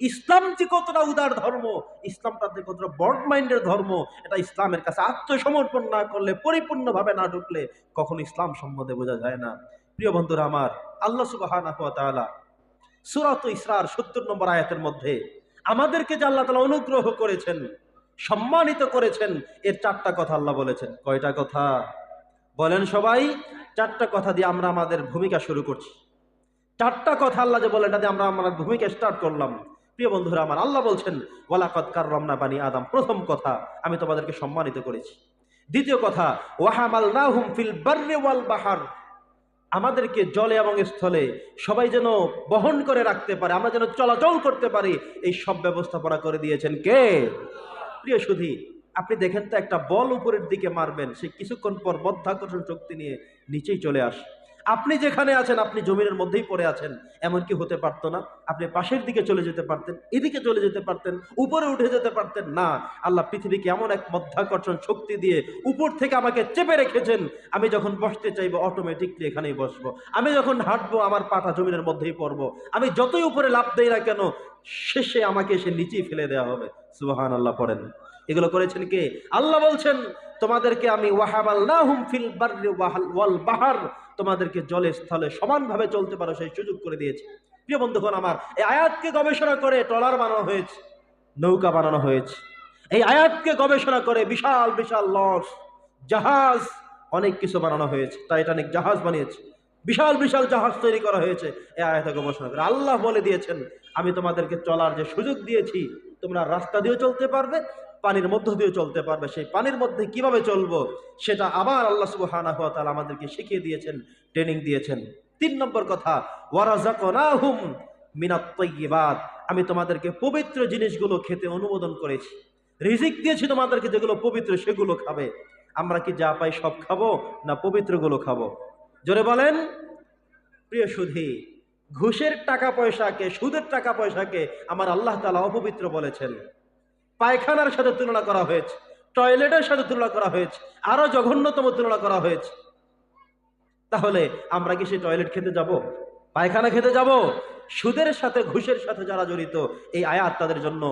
ইসলাম যে কতটা উদার ধর্ম ইসলামটা যে কতটা বড মাইন্ডের ধর্ম, এটা ইসলামের কাছে আত্মসমর্পণ না করলে, পরিপূর্ণভাবে না ঢুকলে কখনো ইসলাম সম্বন্ধে বোঝা যায় না। প্রিয় বন্ধুরা আমার, আল্লাহ সুবাহ সুরাত ইসরার সত্তর নম্বর আয়াতের মধ্যে আমাদেরকে যে আল্লাহ তালা অনুগ্রহ করেছেন, সম্মানিত করেছেন, এর চারটা কথা আল্লাহ বলেছেন। কয়টা কথা? বলেন সবাই, চারটা কথা দিয়ে আমরা আমাদের ভূমিকা শুরু করছি। চারটা কথা আল্লাহ যে বলেন, এটা দিয়ে আমরা আমাদের ভূমিকা স্টার্ট করলাম। প্রিয় বন্ধুরা আমার আল্লাহ বলছেন ওয়ালাকত কার রমনা বানি আদম। প্রথম কথা আমি তোমাদেরকে সম্মানিত করেছি। দ্বিতীয় কথা ওয়াহামাল নাহুম ফিল বার্রে ওয়াল বাহার। আমাদেরকে জলে এবং স্থলে সবাই যেন বহন করে রাখতে পারে, আমরা যেন চলাচল করতে পারি, এই সব ব্যবস্থাপনা করে দিয়েছেন কে? প্রিয় সুধী, আপনি দেখেন তো একটা বল উপরের দিকে মারবেন, সে কিছুক্ষণ পর মধ্যাকর্ষণ শক্তি নিয়ে নিচেই চলে আসে। আপনি যেখানে আছেন, আপনি জমিনের মধ্যেই পড়ে আছেন এমন কি হতে পারতো না। আপনি পাশের দিকে চলে যেতে পারতেন, এদিকে চলে যেতে পারতেন, উপরে উঠে যেতে পারতেন। না, আল্লাহ পৃথিবীকে এমন এক মধ্যাকর্ষণ শক্তি দিয়ে উপর থেকে আমাকে চেপে রেখেছেন, আমি যখন বসতে চাইব অটোমেটিকলি এখানেই বসবো। আমি যখন হাঁটবো, আমার পাটা জমিনের মধ্যেই পড়ব। আমি যতই উপরে লাভ দেই না কেন, শেষে আমাকে সে নিচেই ফেলে দেওয়া হবে। সুবাহান আল্লাহ পড়েন। এগুলো করেছেন কে? আল্লাহ বলছেন, তোমাদেরকে আমি ওয়াহাবাল না হুম ফিল বাহার তোমাদেরকে জলে, স্থলে সমানভাবে চলতে পারো সেই সুযোগ করে দিয়েছে। প্রিয় বন্ধুগণ আমার, এই আয়াতকে গবেষণা করে ট্রলার বানানো হয়েছে, নৌকা বানানো হয়েছে। এই আয়াতকে গবেষণা করে বিশাল বিশাল লঞ্চ, জাহাজ, অনেক কিছু বানানো হয়েছে। টাইটানিক জাহাজ বানিয়েছে। বিশাল বিশাল জাহাজ তৈরি করা হয়েছে। এই আয়াতে গবেষণা করে আল্লাহ বলে দিয়েছেন, আমি তোমাদেরকে চলার যে সুযোগ দিয়েছি, তোমরা রাস্তা দিয়েও চলতে পারবে পানির মধ্য দিয়ে চলতে পারবে। সেই পানির মধ্যে কীভাবে চলবো, সেটা আবার আল্লাহ সুবহানাহু ওয়া তাআলা আমাদেরকে শিখিয়ে দিয়েছেন ট্রেনিং দিয়েছেন। তিন নম্বর কথা মিনাত আমি তোমাদেরকে পবিত্র জিনিসগুলো খেতে অনুমোদন করেছি। রিজিক দিয়েছি তোমাদেরকে যেগুলো পবিত্র, সেগুলো খাবে। আমরা কি যা পাই সব খাব না পবিত্রগুলো খাব? জোরে বলেন, প্রিয় সুধী, ঘুষের টাকা পয়সাকে, সুদের টাকা পয়সাকে আমার আল্লাহ তালা অপবিত্র বলেছেন। পায়খানার সাথে তুলনা করা হয়েছে, টয়লেটের সাথে তুলনা করা হয়েছে, আরও জঘন্যতম তুলনা করা হয়েছে। তাহলে আমরা কি সেই টয়লেট খেতে যাব? পায়খানা খেতে যাব? সুদের সাথে ঘুষের সাথে যারা জড়িত, এই আয়াত তাদের জন্য,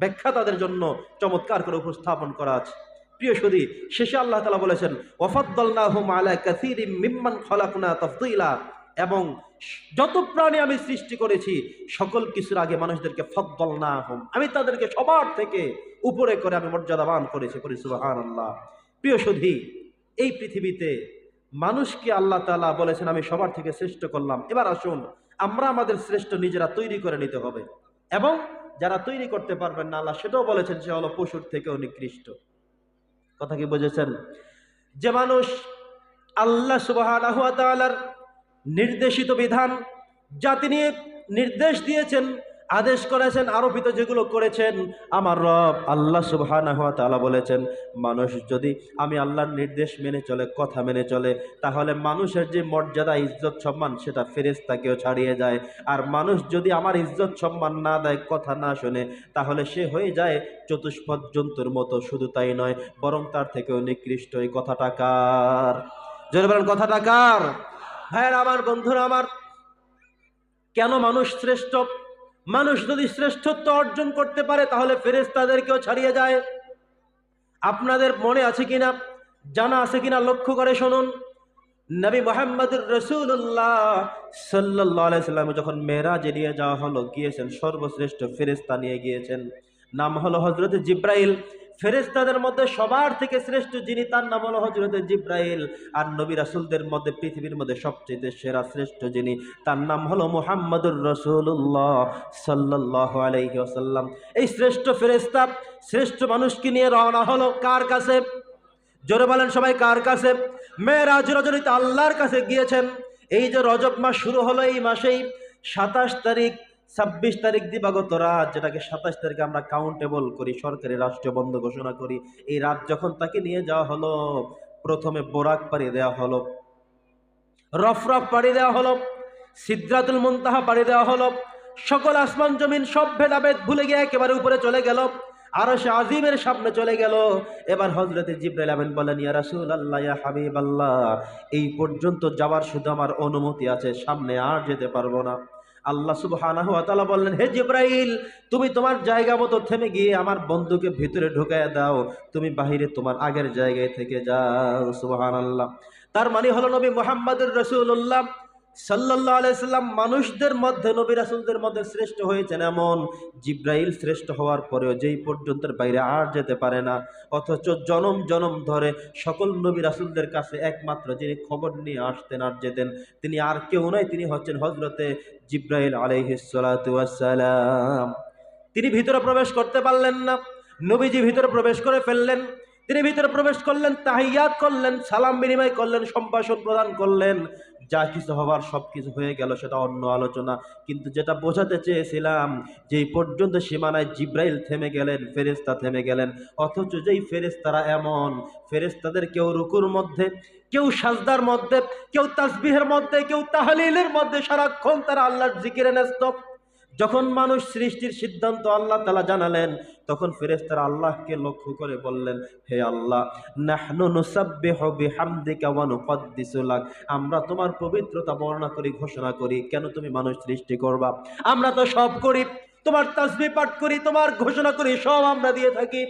ব্যাখ্যা তাদের জন্য চমৎকার করে উপস্থাপন করা আছে। প্রিয় সুদী, শেষে আল্লাহ তালা বলেছেন ওফাদ্দালনাহুম আলা কাসীরিম মিম্মান খলাকনা এবং যত প্রাণী আমি সৃষ্টি করেছি, সকল কিছুর আগে মানুষদেরকে ফদ্দল না হোম আমি তাদেরকে সবার থেকে উপরে করে আমি মর্যাদাবান করেছি করি সুবাহান আল্লাহ প্রিয় সুধি এই পৃথিবীতে মানুষকে আল্লাহ তালা বলেছেন, আমি সবার থেকে শ্রেষ্ঠ করলাম। এবার আসুন, আমরা আমাদের শ্রেষ্ঠ নিজেরা তৈরি করে নিতে হবে। এবং যারা তৈরি করতে পারবেন না, আল্লাহ সেটাও বলেছেন সে হলো পশুর থেকেও নিকৃষ্ট। কথা কি বুঝেছেন? যে মানুষ আল্লাহ সুবাহ নির্দেশিত বিধান। যা তিনি নির্দেশ দিয়েছেন, আদেশ করেছেন, আরোপিত যেগুলো করেছেন, আমার রব আল্লাহ সুবহানাহু ওয়া তাআলা বলেছেন, মানুষ যদি আমি আল্লাহর নির্দেশ মেনে চলে, কথা মেনে চলে, তাহলে মানুষের যে মর্যাদা, ইজ্জত, সম্মান, সেটা ফেরেশতাকেও ছাড়িয়ে যায়। আর মানুষ যদি আমার ইজ্জত, সম্মান না দেয়, কথা না শোনে, তাহলে সে হয়ে যায় চতুষ্পদ জন্তুর মতো। শুধু তাই নয়, বরং তার থেকেও নিকৃষ্ট এই কথাটা কার? জোরে বলেন, কথাটা কার? ভাইয়ের, আমার বন্ধুরা, আমার। কেন মানুষ শ্রেষ্ঠ? মানুষ যদি শ্রেষ্ঠত্ব অর্জন করতে পারে, তাহলে ফেরেস তাদেরকেও ছাড়িয়ে যায়। আপনাদের মনে আছে কিনা? জানা আছে কিনা? লক্ষ্য করে শুনুন। নবী মোহাম্মদুর রসুল্লাহ সাল্লাহ সাল্লাম যখন মেয়েরাজে নিয়ে যাওয়া হলো, গিয়েছেন, সর্বশ্রেষ্ঠ ফেরেস্তা নিয়ে গিয়েছেন। নাম হলো হজরত জিব্রাইল। ফেরেস্তাদের মধ্যে সবার থেকে শ্রেষ্ঠ যিনি তার নাম হলো হজরত জিব্রাইল। আর নবী রাসুলদের মধ্যে, পৃথিবীর মধ্যে সবচেয়ে সেরা শ্রেষ্ঠ যিনি, তার নাম হলো মোহাম্মদুর রসুল্লাহ সাল্লাহ আলাইহি আসাল্লাম এই শ্রেষ্ঠ ফেরেস্তা শ্রেষ্ঠ মানুষকে নিয়ে রওনা হলো কার কাছে? জোরে বলেন সবাই, কার কাছে? মেয়েরাজ রজনীতে আল্লাহর কাছে গিয়েছেন। এই যে রজব মাস শুরু হলো এই মাসেই সাতাশ তারিখ ছাব্বিশ তারিখ দিবাগত রাত, যেটাকে সাতাশ তারিখে আমরা কাউন্টেবল করি, সরকারি রাষ্ট্রীয় বন্ধ ঘোষণা করি। এই রাত যখন তাকে নিয়ে যাওয়া হলো, প্রথমে বোরাক পাড়ি দেওয়া হলো, রফরফ পাড়ি দেওয়া হলো সিদ্ধাতুল মুনতাহা পাড়ি দেওয়া হলো, সকল আসমান জমিন সব ভেদাভেদ ভুলে গিয়ে একেবারে উপরে চলে গেল আরও সে আজিমের সামনে চলে গেল। এবার হজরতে জিব্রাইল আমিন বলেন, ইয়া রাসূল আল্লাহ ইয়া হাবিব আল্লাহ এই পর্যন্ত যাওয়ার শুধু আমার অনুমতি আছে, সামনে আর যেতে পারব না। আল্লাহ সুবহানাহু ওয়া তাআলা বললেন, হে জিব্রাইল, তুমি তোমার জায়গা মতো থেমে গিয়ে আমার বন্ধুকে ভিতরে ঢুকায় দাও। তুমি বাহিরে তোমার আগের জায়গায় থেকে যাও, সুবহানাল্লাহ। তার মানে হলো নবী মুহাম্মদুর রাসূলুল্লাহ। সাল্লাল্লাহু আলাইহি সাল্লাম মানুষদের মধ্যে, নবী রাসূলদের মধ্যে শ্রেষ্ঠ হয়েছেন এমন। জিব্রাইল শ্রেষ্ঠ হওয়ার পরেও যেই পর্যন্তের বাইরে আর যেতে পারে না, অথচ জনম জনম ধরে সকল নবী রাসূলদের কাছে একমাত্র যিনি খবর নিয়ে আসতেন আর যেতেন, তিনি আর কেউ নয়, তিনি হচ্ছেন হজরতে জিব্রাইল আলাইহিসালাম তিনি ভিতরে প্রবেশ করতে পারলেন না, নবীজি ভিতরে প্রবেশ করে ফেললেন, তিনি ভিতরে প্রবেশ করলেন, তাহিয়াত করলেন, সালাম বিনিময় করলেন, সম্ভাষণ প্রদান করলেন। যা কিছু হবার সব কিছু হয়ে গেল, সেটা অন্য আলোচনা। কিন্তু যেটা বোঝাতে চেয়েছিলাম, যে এই পর্যন্ত সীমানায় জিব্রাইল থেমে গেলেন ফেরেস্তা থেমে গেলেন। অথচ যেই ফেরেস্তারা এমন ফেরেস্তাদের কেউ রুকুর মধ্যে, কেউ সাজদার মধ্যে, কেউ তাসবিহের মধ্যে, কেউ তাহলিলের মধ্যে সারাক্ষণ তারা আল্লাহর জিকিরে ন্যস্ত যখন মানুষ সৃষ্টির সিদ্ধান্ত আল্লাহ তালা জানালেন, তখন ফেরেস্তারা আল্লাহকে লক্ষ্য করে বললেন, হে আল্লাহ আমরা তোমার পবিত্রতা বর্ণনা করি, ঘোষণা করি, কেন তুমি মানুষ সৃষ্টি করবা? আমরা তো সব করি, তোমার তাসবি পাঠ করি, তোমার ঘোষণা করি, সব আমরা দিয়ে থাকি।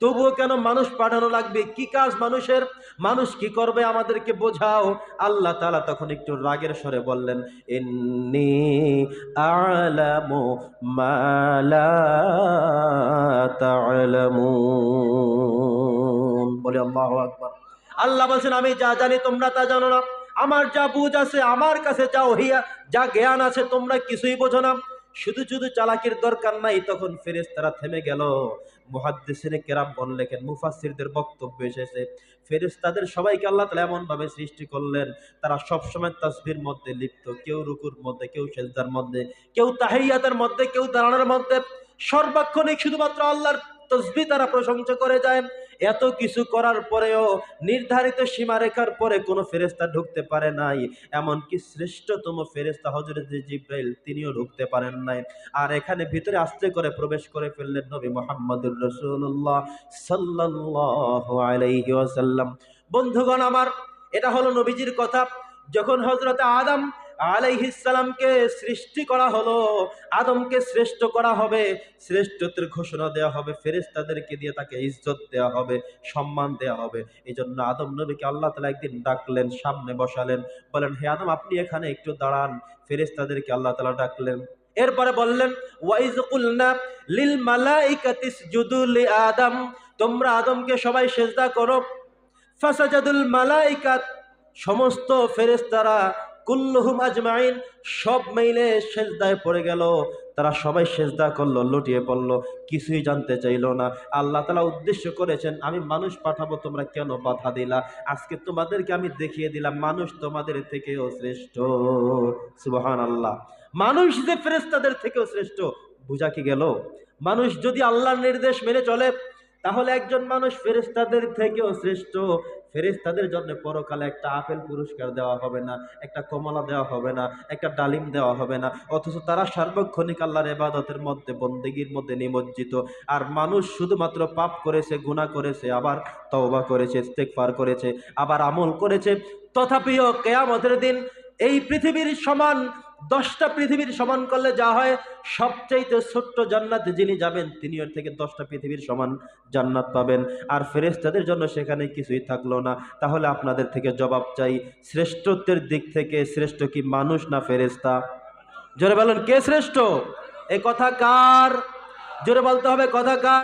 তবুও কেন মানুষ পাঠানো লাগবে? কি কাজ মানুষের? মানুষ কি করবে আমাদেরকে বোঝাও? আল্লাহ তালা তখন একটু রাগের স্বরে বললেন, ইন্নি আলামু মালা তা'লামুন বলে, আল্লাহু আকবার। আল্লাহ বলছেন, আমি যা জানি তোমরা তা জানো না। আমার যা বুঝ আছে, আমার কাছে যা ওহিয়া, যা জ্ঞান আছে, তোমরা কিছুই বোঝো না। শুধু শুধু চালাকির দরকার নাই, তখন ফেরেশতারা থেমে গেল। মহাদ্দেশের লেখেন মুফাসিরদের বক্তব্য এসেছে। ফেরেশতাদের সবাইকে আল্লাহ তালা এমন ভাবে সৃষ্টি করলেন, তারা সবসময় তাসবির মধ্যে লিপ্ত, কেউ রুকুর মধ্যে, কেউ সেজদার মধ্যে, কেউ তাহিয়াতের মধ্যে, কেউ দাঁড়ানোর মধ্যে। সর্বাক্ষণিক শুধুমাত্র আল্লাহর তসবি তারা প্রশংসা করে যায়। এত কিছু করার পরেও নির্ধারিত সীমারেখার পরে কোনো ফেরেস্তা ঢুকতে পারে নাই। এমনকি শ্রেষ্ঠতম ফেরেস্তা হজরত জিব্রাইল, তিনিও ঢুকতে পারেন নাই। আর এখানে ভিতরে আস্তে করে প্রবেশ করে ফেললেন নবী মোহাম্মদুর রসুল্লাহ সাল্লাল্লাহু আলাইহি বন্ধুগণ আমার, এটা হলো নবীজির কথা। যখন হজরত আদম আলাইহিসালামকে সৃষ্টি করা হলো, আদমকে শ্রেষ্ঠ করা হবে, শ্রেষ্ঠত্বের ঘোষণা দেওয়া হবে, ফেরেশতাদেরকে দিয়ে তাকে ইজ্জত দেওয়া হবে, সম্মান দেওয়া হবে। এই জন্য আদম নবীকে আল্লাহ তালা একদিন ডাকলেন, সামনে বসালেন, বলেন, হে আদম, আপনি এখানে একটু দাঁড়ান। ফেরেশতাদেরকে আল্লাহ তালা ডাকলেন। এরপরে বললেন, ওয়াইজ কুলনা লিল মালাইকাতিস জুদুল আদম। তোমরা আদমকে সবাই সেজদা করো। ফাসাজাদুল মালাইকাত, সমস্ত ফেরেশতারা কুল্লুহুম আজমাইন, সব মেইলে সেজদায় পড়ে গেল। তারা সবাই সেজদা করল, লুটিয়ে পড়ল, কিছুই জানতে চাইলো না। আল্লাহ তালা উদ্দেশ্য করেছেন, আমি মানুষ পাঠাবো, তোমরা কেন বাধা দিলা? আজকে তোমাদেরকে আমি দেখিয়ে দিলাম, মানুষ তোমাদের থেকেও শ্রেষ্ঠ। সুবহান আল্লাহ মানুষ যে ফেরেস্তাদের থেকেও শ্রেষ্ঠ, বুঝা কি গেল? মানুষ যদি আল্লাহর নির্দেশ মেনে চলে, তাহলে একজন মানুষ ফেরেস্তাদের থেকেও শ্রেষ্ঠ। ফেরেস্তাদের জন্য পরকালে একটা আপেল পুরস্কার দেওয়া হবে না, একটা কমলা দেওয়া হবে না, একটা ডালিম দেওয়া হবে না, অথচ তারা সার্বক্ষণিক আল্লাহর এবাদতের মধ্যে, বন্দেগীর মধ্যে নিমজ্জিত। আর মানুষ শুধুমাত্র পাপ করেছে, গুনাহ করেছে, আবার তওবা করেছে, ইস্তেগফার করেছে, আবার আমল করেছে। তথাপিও কেয়ামতের দিন এই পৃথিবীর সমান দশটা পৃথিবীর সমান করলে যা হয়, সবচাইতে ছোট্ট জান্নাতে যিনি যাবেন, তিনি ওর থেকে দশটা পৃথিবীর সমান জান্নাত পাবেন। আর ফেরেস্তাদের জন্য সেখানে কিছুই থাকল না। তাহলে আপনাদের থেকে জবাব চাই, শ্রেষ্ঠত্বের দিক থেকে শ্রেষ্ঠ কি মানুষ না ফেরেস্তা জোরে বলেন, কে শ্রেষ্ঠ? এ কথা কার? জোরে বলতে হবে, কথা কার?